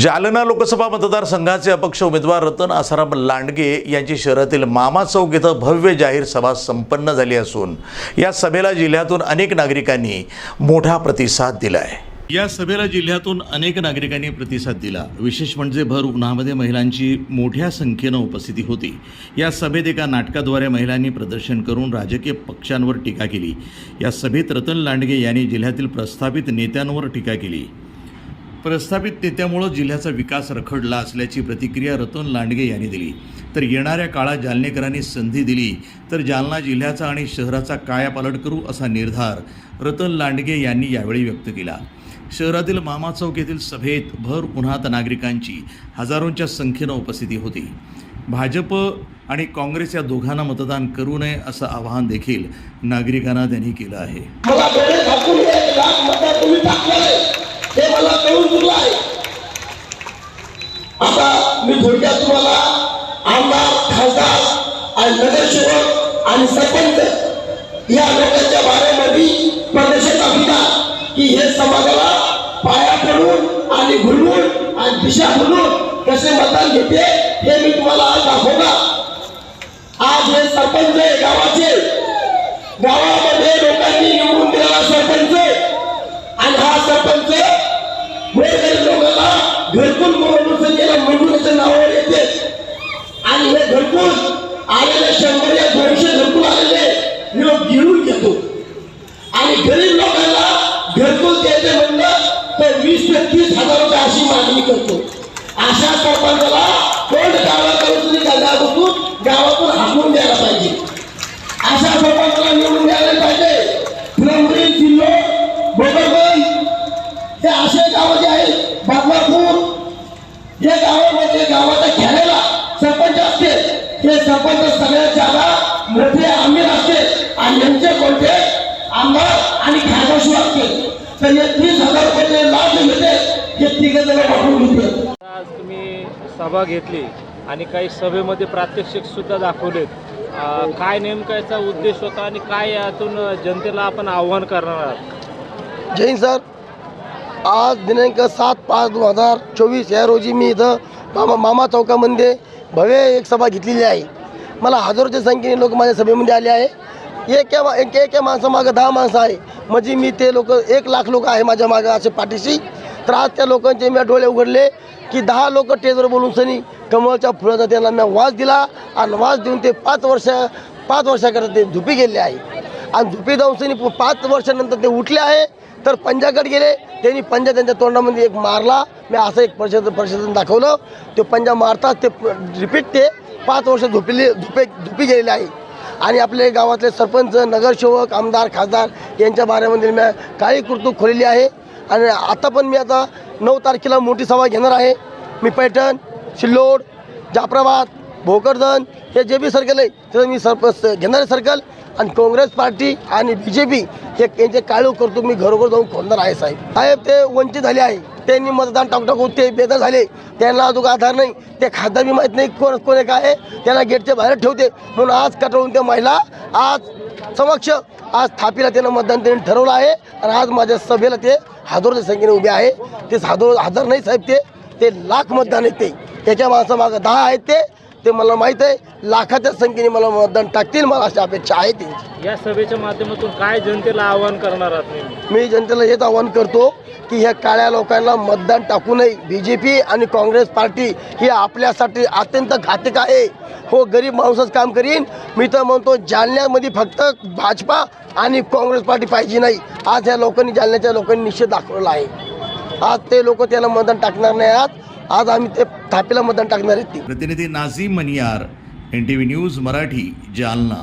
जालना लोकसभा मतदारसंघाचे अपक्ष उमेदवार रतन आसाराम लांडगे यांची शहरातील मामा चौक इथं भव्य जाहीर सभा संपन्न झाली असून या सभेला जिल्ह्यातून अनेक नागरिकांनी मोठा प्रतिसाद दिला आहे या सभेला जिल्ह्यातून अनेक नागरिकांनी प्रतिसाद दिला. विशेष म्हणजे भर उन्हामध्ये महिलांची मोठ्या संख्येनं उपस्थिती होती. या सभेत एका नाटकाद्वारे महिलांनी प्रदर्शन करून राजकीय पक्षांवर टीका केली. या सभेत रतन लांडगे यांनी जिल्ह्यातील प्रस्थापित नेत्यांवर टीका केली. प्रस्थापित नेत्यामुळं जिल्ह्याचा विकास रखडला असल्याची प्रतिक्रिया रतन लांडगे यांनी दिली. तर येणाऱ्या काळात जालनेकरांनी संधी दिली. तर जालना जिल्ह्याचा आणि शहराचा कायापालट करू असा निर्धार रतन लांडगे यांनी यावेळी व्यक्त केला. शहरातील मामा चौक येथील सभेत भर उन्हात नागरिकांची हजारोंच्या संख्येनं उपस्थिती होती. भाजप आणि काँग्रेस या दोघांना मतदान करू नये असं आवाहन देखील नागरिकांना त्यांनी केलं आहे. मला डोळे झाकून कळून चुकलं आहे आता मी थोडक्यात तुम्हाला आमदार खासदार आणि नगरसेवक आणि सरपंच या लोकांच्या बारेमध्ये प्रदेशाचा पिता की हे समाजाला पाया पडून आणि घुलवून आणि दिशा म्हणून कसे मतदान घेते हे मी तुम्हाला आज दाखवणार. आज हे सरपंच गावाचे गावामध्ये लोकांनी निवडून दिलेला सरपंच आणि हा सरपंच गोरगरीब लोकांना घरकुल म्हणून केलं मंजुरीच्या नावावर येते. आणि हे घरकुल आलेले शंभर या दोनशे घरकुल आलेले लोक गिळून घेतो. आणि गरीब लोकांना घरकुल द्यायचे म्हणलं तर वीस ते तीस हजार रुपये अशी मागणी करतो. अशा सरपंचाला कोण गावाकडून गावातून गावातून हाकून द्यायला पाहिजे अशा सरपंचाला निवडून द्यायला पाहिजे फुलंबरी सिल्लो बोकरबन हे असे गाव जे आहेत बदलापूर जे गावामध्ये गावाच्या खेळायला सरपंच असते हे सरपंच सगळ्यात जादा मोठे आमिर असते आणि यांचे कोणते आमदार आणि खासदार असते तर हे तीस हजार रुपये लाभ मिळते हे तिघ जण वापरून घेते आज तुम्ही सभा घेतली आणि काही सभेमध्ये प्रात्यक्षिक सुद्धा दाखवलेत. काय नेमका याचा उद्देश होता आणि काय यातून जनतेला आपण आव्हान करणार आहात? जैन सर आज दिनांक सात पाच दोन हजार चोवीस या रोजी मी इथं मामा मामा चौकामध्ये भव्य एक सभा घेतलेली आहे. मला हजारोच्या संख्येने लोक माझ्या सभेमध्ये आले आहे. एका मा- एक एका माणसामागं दहा माणसं आहे. म्हणजे मी ते लोक एक लाख लोक आहे माझ्या मागं असे पाठीशी. तर आज त्या लोकांचे मी डोळे उघडले की दहा लोक टेजवर बोलून सनी कमळच्या फुलाचा त्यांना मी वास दिला. आणि वास देऊन ते पाच वर्ष पाच वर्षाकरता ते झुपी गेले आहे. आणि झुपी दंशनी पाच वर्षानंतर ते उठले आहे. तर पंजाकडे गेले. त्यांनी पंजा त्यांच्या तोंडामध्ये एक मारला. मी असं एक परिषद परिषदेनं दाखवलं. ते पंजा मारतात ते रिपीट ते पाच वर्ष झोपले झुपे झुपी गेलेले आहे. आणि आपले गावातले सरपंच नगरसेवक आमदार खासदार यांच्या बाऱ्यामध्ये मी काळी कुर्तूक खोलेली आहे. आणि आता पण मी आता नऊ तारखेला मोठी सभा घेणार आहे. मी पैठण सिल्लोड जाफराबाद भोकरदन हे जे बी सर्कल आहे तर मी सरप घेणारे सर्कल आणि काँग्रेस पार्टी आणि बी जे पी हे यांचे काळू करतो मी घरोघर जाऊन खोलणार आहे साहेब. साहेब ते वंचित झाले आहे. त्यांनी मतदान टाकटाक होते बेदार झाले. त्यांना अजून आधार नाही. ते खासदार बी माहीत नाही कोण कोण काय आहे. त्यांना गेटच्या बाहेर ठेवते. म्हणून आज कटवून त्या महिला आज समक्ष आज थापीला त्यानं मतदान त्यांनी ठरवलं आहे. आणि आज माझ्या सभेला ते हजारोच्या संख्येने उभे आहे. ते हजारो हजार नाही साहेब ते ते लाख मतदान आहेत ते. त्याच्या माणसामागं दहा आहेत ते. ते मला माहीत आहे. लाखाच्या संख्येने मला मतदान टाकतील मला अशी अपेक्षा आहे त्यांची या सभेच्या माध्यमातून काय जनतेला आव्हान करणार आहात मी जनतेला हेच आवाहन करतो की ह्या काळ्या लोकांना मतदान टाकू नये. बी जे पी आणि काँग्रेस पार्टी ही आपल्यासाठी अत्यंत घातक आहे. हो गरीब माणूसच काम करीन. मी तर म्हणतो जालन्यामध्ये फक्त भाजपा आणि काँग्रेस पार्टी पाहिजे नाही. आज ह्या लोकांनी जालन्याच्या लोकांनी निश्चित दाखवलेला आहे. आज ते लोक त्याला मतदान टाकणार नाही आज आज आम्ही ते थापीला मतदान टाकणार आहेत प्रतिनिधी Nazim Maniyar N T V news Marathi Jalna.